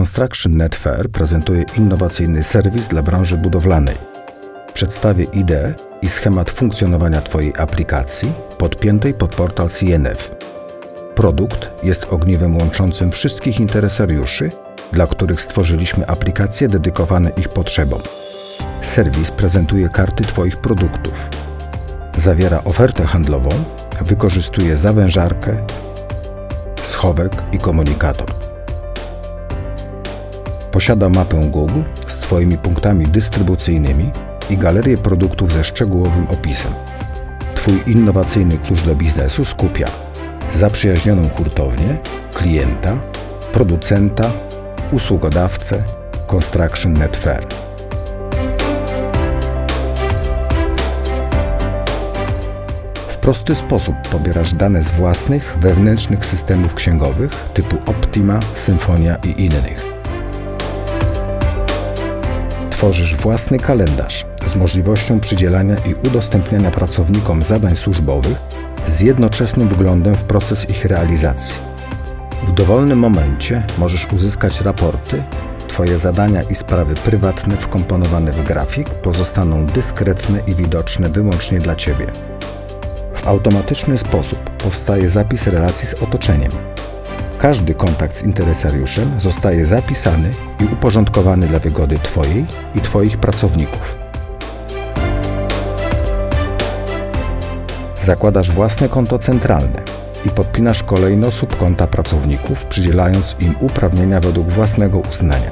Construction Net Fair prezentuje innowacyjny serwis dla branży budowlanej. Przedstawię ideę i schemat funkcjonowania Twojej aplikacji podpiętej pod portal CNF. Produkt jest ogniwem łączącym wszystkich interesariuszy, dla których stworzyliśmy aplikacje dedykowane ich potrzebom. Serwis prezentuje karty Twoich produktów. Zawiera ofertę handlową, wykorzystuje zawężarkę, schowek i komunikator. Posiada mapę Google z Twoimi punktami dystrybucyjnymi i galerię produktów ze szczegółowym opisem. Twój innowacyjny klucz do biznesu skupia zaprzyjaźnioną hurtownię, klienta, producenta, usługodawcę, Construction Net Fair. W prosty sposób pobierasz dane z własnych, wewnętrznych systemów księgowych typu Optima, Symfonia i innych. Tworzysz własny kalendarz z możliwością przydzielania i udostępniania pracownikom zadań służbowych z jednoczesnym wglądem w proces ich realizacji. W dowolnym momencie możesz uzyskać raporty, Twoje zadania i sprawy prywatne wkomponowane w grafik pozostaną dyskretne i widoczne wyłącznie dla Ciebie. W automatyczny sposób powstaje zapis relacji z otoczeniem. Każdy kontakt z interesariuszem zostaje zapisany i uporządkowany dla wygody Twojej i Twoich pracowników. Zakładasz własne konto centralne i podpinasz kolejno subkonta pracowników, przydzielając im uprawnienia według własnego uznania.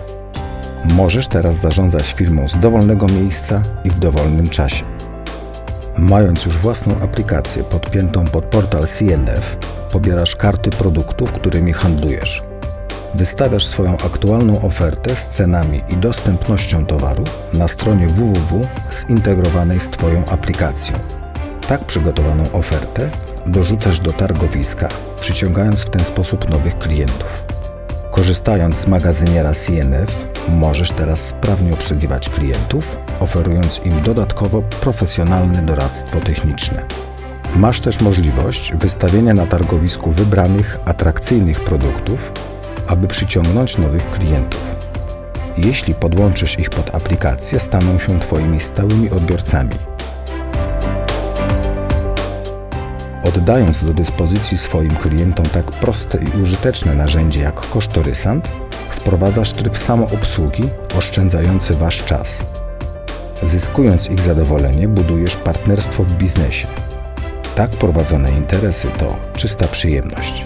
Możesz teraz zarządzać firmą z dowolnego miejsca i w dowolnym czasie. Mając już własną aplikację podpiętą pod portal CNF, pobierasz karty produktów, którymi handlujesz. Wystawiasz swoją aktualną ofertę z cenami i dostępnością towaru na stronie www zintegrowanej z Twoją aplikacją. Tak przygotowaną ofertę dorzucasz do targowiska, przyciągając w ten sposób nowych klientów. Korzystając z magazyniera CNF, możesz teraz sprawnie obsługiwać klientów, oferując im dodatkowo profesjonalne doradztwo techniczne. Masz też możliwość wystawienia na targowisku wybranych, atrakcyjnych produktów, aby przyciągnąć nowych klientów. Jeśli podłączysz ich pod aplikację, staną się Twoimi stałymi odbiorcami – Oddając do dyspozycji swoim klientom tak proste i użyteczne narzędzie jak kosztorysant, wprowadzasz tryb samoobsługi oszczędzający Wasz czas. Zyskując ich zadowolenie, budujesz partnerstwo w biznesie. Tak prowadzone interesy to czysta przyjemność.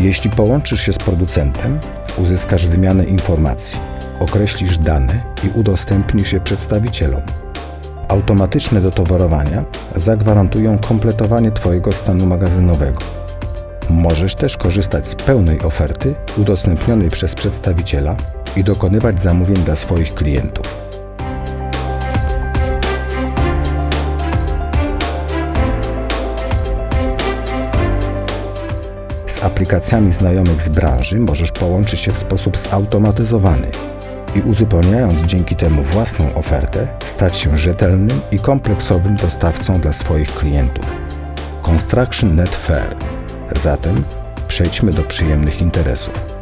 Jeśli połączysz się z producentem, uzyskasz wymianę informacji, określisz dane i udostępnisz je przedstawicielom. Automatyczne dotowarowania zagwarantują kompletowanie Twojego stanu magazynowego. Możesz też korzystać z pełnej oferty udostępnionej przez przedstawiciela i dokonywać zamówień dla swoich klientów. Z aplikacjami znajomych z branży możesz połączyć się w sposób zautomatyzowany i uzupełniając dzięki temu własną ofertę, stać się rzetelnym i kompleksowym dostawcą dla swoich klientów. Construction Net Fair. Zatem przejdźmy do przyjemnych interesów.